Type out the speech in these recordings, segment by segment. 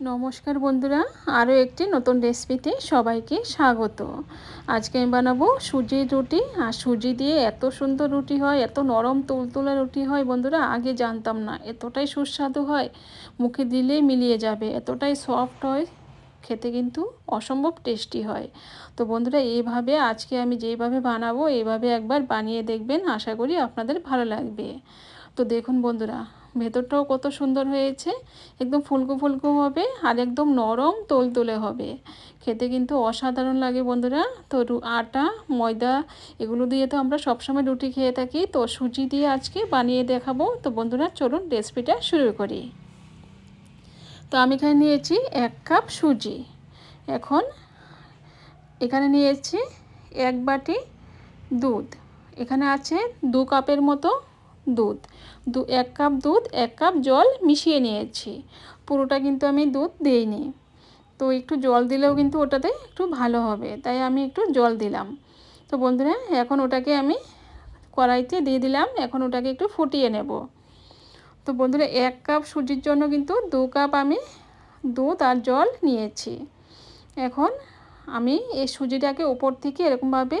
নমস্কার বন্ধুরা, আরও একটি নতুন রেসিপিতে সবাইকে স্বাগত। আজকে আমি বানাবো সুজির রুটি, আর সুজি দিয়ে এত সুন্দর রুটি হয়, এত নরম তুলতুলে রুটি হয় বন্ধুরা, আগে জানতাম না, এতটাই সুস্বাদু হয়, মুখে দিলেই মিলিয়ে যাবে, এতটাই সফট হয়, খেতে কিন্তু অসম্ভব টেস্টি হয়। তো বন্ধুরা, এইভাবে আজকে আমি যেইভাবে বানাবো, এইভাবে একবার বানিয়ে দেখবেন, আশা করি আপনাদের ভালো লাগবে। তো দেখুন বন্ধুরা ভেতরটাও কত সুন্দর হয়েছে। একদম ফুলকো ফুলকো হবে আর একদম নরম তোলতোলে হবে। খেতে কিন্তু অসাধারণ লাগে বন্ধুরা। তো আটা, ময়দা এগুলো দিয়ে তো আমরা সবসময় রুটি খেয়ে থাকি। তো সুজি দিয়ে আজকে বানিয়ে দেখাবো। তো বন্ধুরা চলুন রেসিপিটা শুরু করি। তো আমি এখানে নিয়েছি এক কাপ সুজি। এখন এখানে নিয়েছি এক বাটি দুধ। এখানে আছে দু কাপের মতো দুধ। দু, এক কাপ দুধ, এক কাপ জল মিশিয়ে নিয়েছি। পুরোটা কিন্তু আমি দুধ দিইনি। তো একটু জল দিলেও কিন্তু ওটাতে একটু ভালো হবে, তাই আমি একটু জল দিলাম। তো বন্ধুরা, এখন ওটাকে আমি কড়াইতে দিয়ে দিলাম, এখন ওটাকে একটু ফুটিয়ে নেব। তো বন্ধুরা, এক কাপ সুজির জন্য কিন্তু দু কাপ আমি দুধ আর জল নিয়েছি। এখন আমি এই সুজিটাকে উপর থেকে এরকমভাবে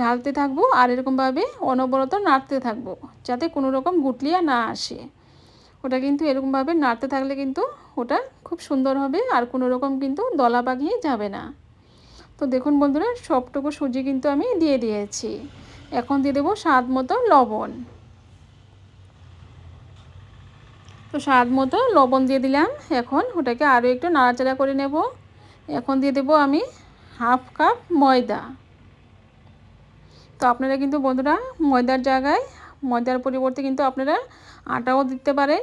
ঢালতে থাকব আর এরকমভাবে অনবরত নাড়তে থাকব, যাতে কোনো রকম গুটলিয়া না আসে। ওটা কিন্তু এরকমভাবে নাড়তে থাকলে কিন্তু ওটা খুব সুন্দর হবে আর কোনো রকম কিন্তু দলা বাগিয়ে যাবে না। তো দেখুন বন্ধুরা, সবটুকু সুজি কিন্তু আমি দিয়ে দিয়েছি। এখন দিয়ে দেবো স্বাদ মতো লবণ। তো স্বাদ মতো লবণ দিয়ে দিলাম। এখন ওটাকে আরও একটু নাড়াচাড়া করে নেব। এখন দিয়ে দেবো আমি হাফ কাপ ময়দা। তো আপনারা কিন্তু বন্ধুরা ময়দার জায়গায়, ময়দার পরিবর্তে কিন্তু আপনারা আটাও দিতে পারেন।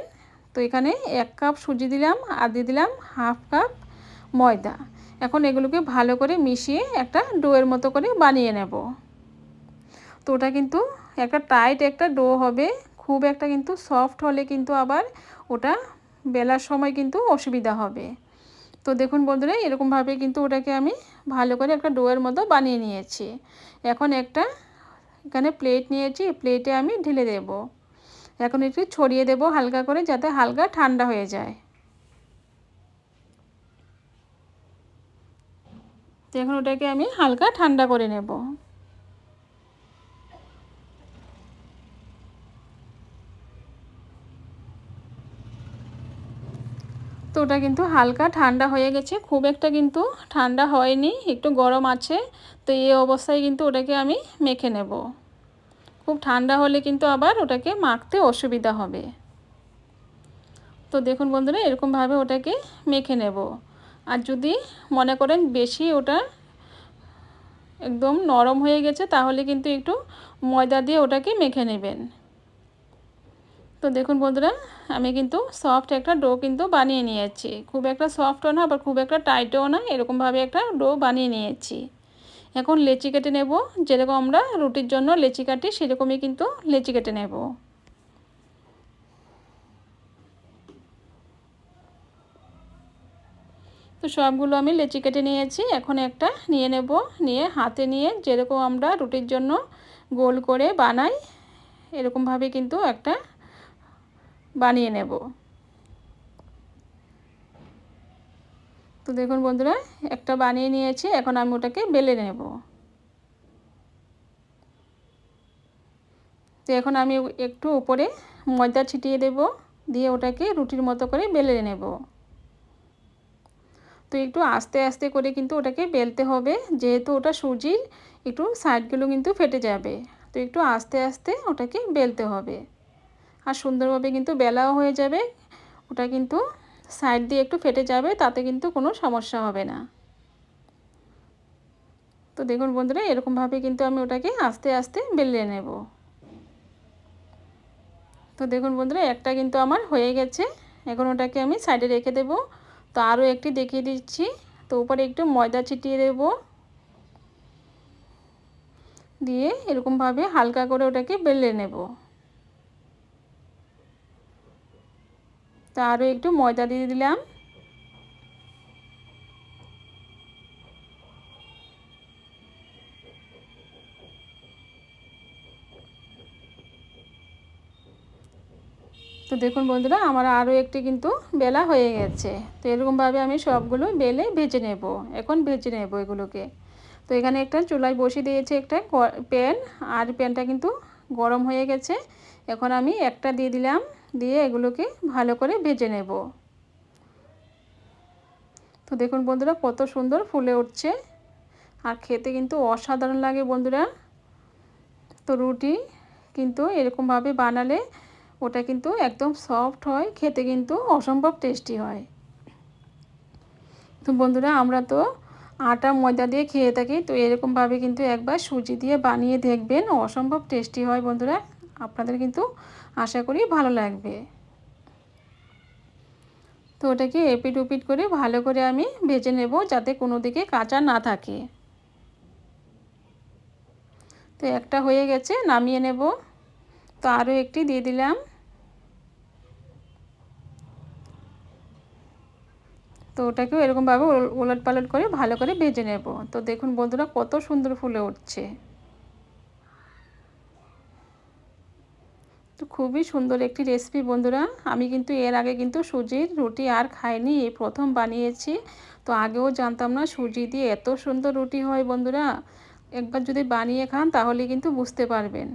তো এখানে এক কাপ সুজি দিলাম আর দিয়ে দিলাম হাফ কাপ ময়দা। এখন এগুলোকে ভালো করে মিশিয়ে একটা ডোয়ের মতো করে বানিয়ে নেব। তো ওটা কিন্তু একটা টাইট একটা ডো হবে। খুব একটা কিন্তু সফট হলে কিন্তু আবার ওটা বেলার সময় কিন্তু অসুবিধা হবে। তো দেখুন বন্ধুরা, এরকমভাবে কিন্তু ওটাকে আমি ভালো করে একটা ডোয়ের মতো বানিয়ে নিয়েছি। এখন একটা এখানে প্লেট নিয়েছি প্লেটে আমি ঢেলে দেব। এখন একটু ছড়িয়ে দেব হালকা করে যাতে হালকা ঠান্ডা হয়ে যায়। তো এখন ওটাকে আমি হালকা ঠান্ডা করে নেব। তো ওটা কিন্তু হালকা ঠান্ডা হয়ে গেছে। খুব একটা কিন্তু ঠান্ডা হয়নি, একটু গরম আছে। তো এই অবস্থায় কিন্তু ওটাকে আমি মেখে নেব। খুব ঠান্ডা হলে কিন্তু আবার ওটাকে মাখতে অসুবিধা হবে। তো দেখুন বন্ধুরা, এরকমভাবে ওটাকে মেখে নেব। আর যদি মনে করেন বেশি ওটা একদম নরম হয়ে গেছে, তাহলে কিন্তু একটু ময়দা দিয়ে ওটাকে মেখে নেবেন। তো দেখুন বন্ধুরা, আমি কিন্তু সফট একটা ডো কিন্তু বানিয়ে নিয়েছি। খুব একটা সফটও না, আবার খুব একটা টাইটও না, এরকমভাবে একটা ডো বানিয়ে নিয়েছি। এখন লেচি কেটে নেব, যেরকম আমরা রুটির জন্য লেচি কাটি, সেরকমই কিন্তু লেচি কেটে নেব। তো সবগুলো আমি লেচি কেটে নিয়েছি, এখন একটা নিয়ে নেব, নিয়ে হাতে নিয়ে যেরকম আমরা রুটির জন্য গোল করে বানাই, এরকমভাবে কিন্তু একটা বানিয়ে নেব। তো দেখুন বন্ধুরা, একটা বানিয়ে নিয়েছি, এখন আমি ওটাকে বেলে নেব। তো এখন আমি একটু উপরে ময়দা ছিটিয়ে দেব, দিয়ে ওটাকে রুটির মতো করে বেলে নেব। তো একটু আস্তে আস্তে করে কিন্তু ওটাকে বেলতে হবে, যেহেতু ওটা সুজির, একটু সাইডগুলো কিন্তু ফেটে যাবে। তো একটু আস্তে আস্তে ওটাকে বেলতে হবে। আর সুন্দরভাবে কিন্তু বেলাও হয়ে যাবে। ওটা কিন্তু সাইড দিয়ে একটু ফেটে যাবে, তাতে কিন্তু কোনো সমস্যা হবে না। তো দেখুন বন্ধুরা, এরকমভাবে কিন্তু আমি ওটাকে আস্তে আস্তে বেলে নেব। তো দেখুন বন্ধুরা, একটা কিন্তু আমার হয়ে গেছে। এখন ওটাকে আমি সাইডে রেখে দেব। তো আরও একটি দেখিয়ে দিচ্ছি। তো উপরে একটু ময়দা ছিটিয়ে দেব। দিয়ে এরকমভাবে হালকা করে ওটাকে বেলে নেব। তো আরও একটু ময়দা দিয়ে দিলাম। তো দেখুন বন্ধুরা, আমার আরও একটি কিন্তু বেলা হয়ে গেছে। তো এরকমভাবে আমি সবগুলো বেলে ভেজে নেব। এখন ভেজে নেব এগুলোকে। তো এখানে একটা চুলায় বসিয়ে দিয়েছি একটা প্যান। আর প্যানটা কিন্তু গরম হয়ে গেছে। এখন আমি একটা দিয়ে দিলাম দিয়ে এগুলোকে ভালো করে ভেজে নেব। তো দেখুন বন্ধুরা কত সুন্দর ফুলে উঠছে। আর খেতে কিন্তু অসাধারণ লাগে বন্ধুরা। তো রুটি কিন্তু এরকমভাবে বানালে ওটা কিন্তু একদম সফট হয়, খেতে কিন্তু অসম্ভব টেস্টি হয়। তো বন্ধুরা আমরা তো আটা, ময়দা দিয়ে খেয়ে থাকি, তো এরকমভাবে কিন্তু একবার সুজি দিয়ে বানিয়ে দেখবেন অসম্ভব টেস্টি হয় বন্ধুরা। আপনাদের কিন্তু আশা করি ভালো লাগবে। তো ওটাকে এপিট উপিট করে ভালো করে আমি ভেজে নেব যাতে কোনো দিকে কাঁচা না থাকে। তো একটা হয়ে গেছে, নামিয়ে নেব। তো আরও একটি দিয়ে দিলাম। তো ওটাকেও এরকমভাবে ওলট পালট করে ভালো করে ভেজে নেব। তো দেখুন বন্ধুরা কত সুন্দর ফুলে উঠছে। তো খুবই সুন্দর একটি রেসিপি বন্ধুরা। আমি কিন্তু এর আগে কিন্তু সুজির রুটি আর খাইনি, এই প্রথম বানিয়েছি। তো আগেও জানতাম না সুজি দিয়ে এত সুন্দর রুটি হয় বন্ধুরা। একবার যদি বানিয়ে খান তাহলে কিন্তু বুঝতে পারবেন।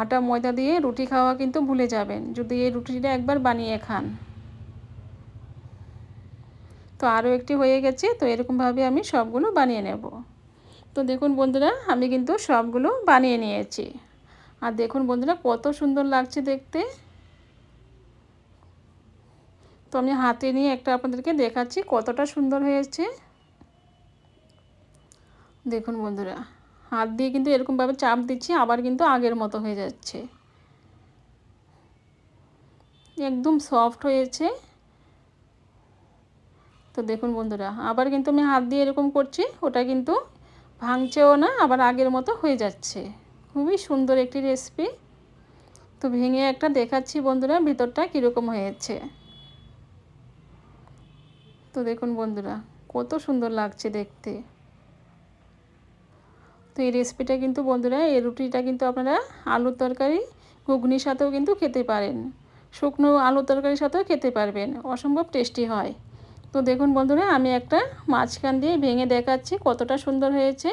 আটা, ময়দা দিয়ে রুটি খাওয়া কিন্তু ভুলে যাবেন, যদি এই রুটিটা একবার বানিয়ে খান। তো আরও একটি হয়ে গেছে, তো এরকমভাবে আমি সবগুলো বানিয়ে নেব। তো দেখুন বন্ধুরা, আমি কিন্তু সবগুলো বানিয়ে নিয়েছি। আর দেখুন বন্ধুরা, কত সুন্দর লাগছে দেখতে। তো আমি হাতে নিয়ে একটা আপনাদেরকে দেখাচ্ছি কতটা সুন্দর হয়েছে। দেখুন বন্ধুরা, হাত দিয়ে কিন্তু এরকমভাবে চাপ দিচ্ছি, আবার কিন্তু আগের মতো হয়ে যাচ্ছে। একদম সফট হয়েছে। তো দেখুন বন্ধুরা, আবার কিন্তু আমি হাত দিয়ে এরকম করছি, ওটা কিন্তু ভাঙছেও না, আবার আগের মতো হয়ে যাচ্ছে। খুবই সুন্দর একটি রেসিপি তো ভেঙে একটা দেখাচ্ছি বন্ধুরা, ভিতরটা কীরকম হয়েছে। তো দেখুন বন্ধুরা, কত সুন্দর লাগছে দেখতে। তো এই রেসিপিটা কিন্তু বন্ধুরা, এই রুটিটা কিন্তু আপনারা আলুর তরকারি, ঘুগনির সাথেও কিন্তু খেতে পারেন। শুকনো আলুর তরকারির সাথেও খেতে পারবেন, অসম্ভব টেস্টি হয়। তো দেখুন বন্ধুরা, আমি একটা মাঝখান দিয়ে ভেঙে দেখাচ্ছি কতটা সুন্দর হয়েছে।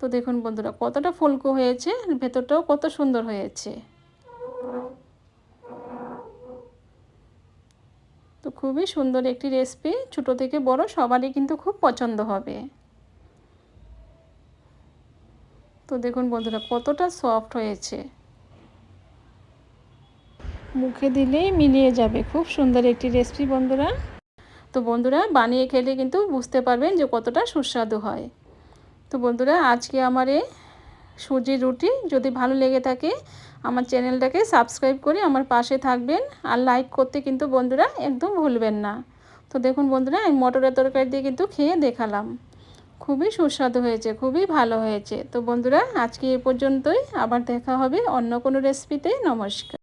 তো দেখুন বন্ধুরা, কতটা ফুলকো হয়েছে ভেতরটাও কত সুন্দর হয়েছে। তো খুবই সুন্দর একটি রেসিপি ছোটো থেকে বড় সবারই কিন্তু খুব পছন্দ হবে। তো দেখুন বন্ধুরা, কতটা সফট হয়েছে। মুখে দিলেই মিলিয়ে যাবে, খুব সুন্দর একটি রেসিপি বন্ধুরা। তো বন্ধুরা, বানিয়ে খেলে কিন্তু বুঝতে পারবেন যে কতটা সুস্বাদু হয়। তো বন্ধুরা, আজকে আমার এই সুজির রুটি। যদি ভালো লেগে থাকে, আমার চ্যানেলটাকে সাবস্ক্রাইব করে আমার পাশে থাকবেন। আর লাইক করতে কিন্তু বন্ধুরা একদম ভুলবেন না। তো দেখুন বন্ধুরা, আমি মটরের তরকারি দিয়ে কিন্তু খেয়ে দেখালাম। খুবই সুস্বাদু হয়েছে, খুবই ভালো হয়েছে। তো বন্ধুরা, আজকে এ পর্যন্তই। আবার দেখা হবে অন্য কোনো রেসিপিতে নমস্কার।